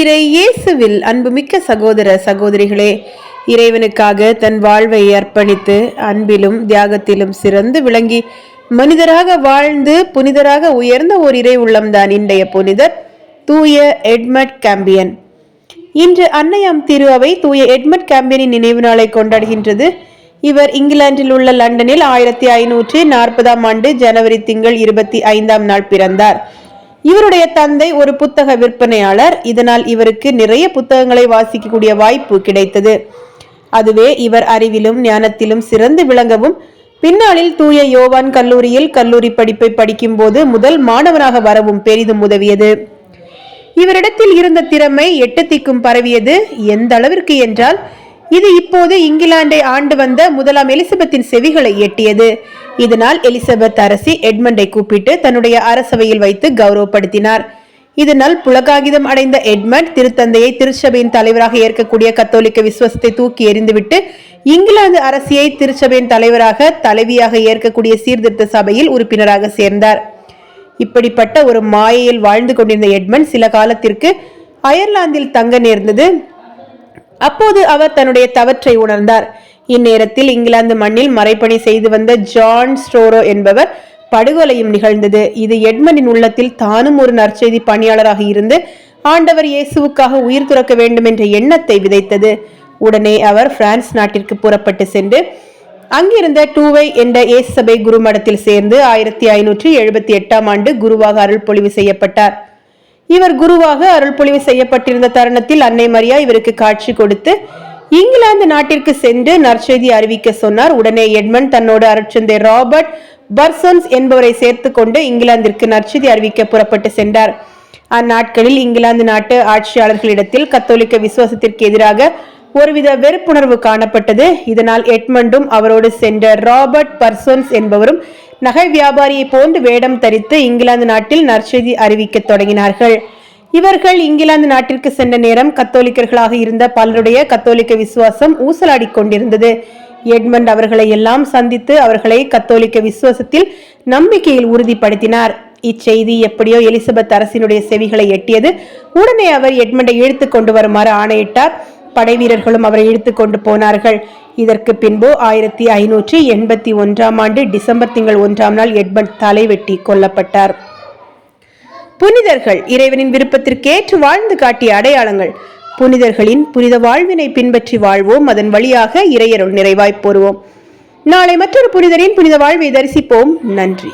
இறை இயேசுவில் அன்புமிக்க சகோதர சகோதரிகளே இறைவனுக்காக தன் வாழ்வை அர்ப்பணித்து அன்பிலும் தியாகத்திலும் சிறந்து விளங்கி மனிதராக வாழ்ந்து புனிதராக உயர்ந்த ஒரு இறை உள்ளம்தான் இன்றைய புனிதர் தூய எட்மட் கேம்பியன். இன்று அன்னையாம் திரு அவை தூய எட்மட் கேம்பியனின் நினைவு நாளை கொண்டாடுகின்றது. இவர் இங்கிலாந்தில் உள்ள லண்டனில் ஆயிரத்தி ஐநூற்றி நாற்பதாம் ஆண்டு ஜனவரி திங்கள் இருபத்தி ஐந்தாம் நாள் பிறந்தார். இவருடைய தந்தை ஒரு புத்தக விற்பனையாளர். இதனால் இவருக்கு நிறைய புத்தகங்களை வாசிக்கக்கூடிய வாய்ப்பு கிடைத்தது. அதுவே இவர் அறிவிலும் ஞானத்திலும் சிறந்து விளங்கவும் பின்னாளில் தூய யோவான் கல்லூரியில் கல்லூரி படிப்பை படிக்கும் போது முதல் மாணவனாக வரவும் பெரிதும் உதவியது. இவரிடத்தில் இருந்த திறமை எட்டு திக்கும் பரவியது. எந்த அளவிற்கு என்றால் இது இப்போது இங்கிலாந்தை ஆண்டு வந்த முதலாம் எலிசபெத்தின் செவிகளை எட்டியது. இதனால் எலிசபெத் அரசி எட்மண்டை கூப்பிட்டு தன்னுடைய அரசவையில் வைத்து கௌரவப்படுத்தினார். இதனால் புலகாகிதம் அடைந்த எட்மண்ட் திருத்தந்தையை திருச்சபையின் தலைவராக ஏற்கக்கூடிய கத்தோலிக்க விசுவாசத்தை தூக்கி எறிந்துவிட்டு இங்கிலாந்து அரசியை திருச்சபையின் தலைவராக தலைவியாக ஏற்கக்கூடிய சீர்திருத்த சபையில் உறுப்பினராக சேர்ந்தார். இப்படிப்பட்ட ஒரு மாயையில் வாழ்ந்து கொண்டிருந்த எட்மண்ட் சில காலத்திற்கு அயர்லாந்தில் தங்க நேர்ந்தது. அப்போது அவர் தன்னுடைய தவற்றை உணர்ந்தார். இந்நேரத்தில் இங்கிலாந்து மண்ணில் மறைப்பணி செய்து வந்த ஜான் ஸ்டோரோ என்பவர் படுகொலையும் நிகழ்ந்தது. இது எட்மனின் உள்ளத்தில் தானும் ஒரு நற்செய்தி பணியாளராக இருந்து ஆண்டவர் இயேசுவுக்காக உயிர் துறக்க வேண்டும் என்ற எண்ணத்தை விதைத்தது. உடனே அவர் பிரான்ஸ் நாட்டிற்கு புறப்பட்டு சென்று அங்கிருந்த டூவை என்ற இயேசபை சபை குருமடத்தில் சேர்ந்து ஆயிரத்தி ஐநூற்றி எழுபத்தி எட்டாம் ஆண்டு குருவாக அருள் பொழிவு செய்யப்பட்டார். இவர் குருவாக அருள்பொழிவு செய்யப்பட்டிருந்த தருணத்தில் அன்னை மரியா இவருக்கு காட்சி கொடுத்து இங்கிலாந்து நாட்டிற்கு சென்று நற்செய்தி அறிவிக்க சொன்னார். உடனே எட்மன் தன்னோடு அருட்சந்தை ராபர்ட் பர்சன்ஸ் என்பவரை சேர்த்து கொண்டு இங்கிலாந்திற்கு நற்செய்தி அறிவிக்க புறப்பட்டு சென்றார். அந்நாட்களில் இங்கிலாந்து நாட்டு ஆட்சியாளர்களிடத்தில் கத்தோலிக்க விசுவாசத்திற்கு எதிராக ஒருவித வெறுப்புணர்வு காணப்பட்டது. இதனால் எட்மண்டும் அவரோடு சென்ற ராபர்ட் பர்சன்ஸ் என்பவரும் நகை வியாபாரியை போன்று வேடம் தரித்து இங்கிலாந்து நாட்டில் நற்செய்தி அறிவிக்க தொடங்கினார்கள். இவர்கள் இங்கிலாந்து நாட்டிற்கு சென்ற நேரம் கத்தோலிக்கர்களாக இருந்த பலருடைய கத்தோலிக்க விசுவாசம் ஊசலாடி கொண்டிருந்தது. எட்மண்ட் அவர்களை எல்லாம் சந்தித்து அவர்களை கத்தோலிக்க விசுவாசத்தில் நம்பிக்கையில் உறுதிப்படுத்தினார். இச்செய்தி எப்படியோ எலிசபெத் அரசினுடைய செவிகளை எட்டியது. உடனே அவர் எட்மண்டை இழுத்து கொண்டு வருமாறு ஆணையிட்டார். படை வீரர்களும் அவரை இழுத்து கொண்டு போனார்கள். இதற்கு பின்பு ஆயிரத்தி ஐநூற்றி எண்பத்தி ஒன்றாம் ஆண்டு டிசம்பர் திங்கள் ஒன்றாம் நாள் எட்மண்ட் தலை வெட்டி கொல்லப்பட்டார். புனிதர்கள் இறைவனின் விருப்பத்திற்கேற்று வாழ்ந்து காட்டிய அடையாளங்கள். புனிதர்களின் புனித வாழ்வினை பின்பற்றி வாழ்வோம். அதன் வழியாக இறையருள் நிறைவாய்ப் போருவோம் நாளை மற்றொரு புனிதரின் புனித வாழ்வை தரிசிப்போம். நன்றி.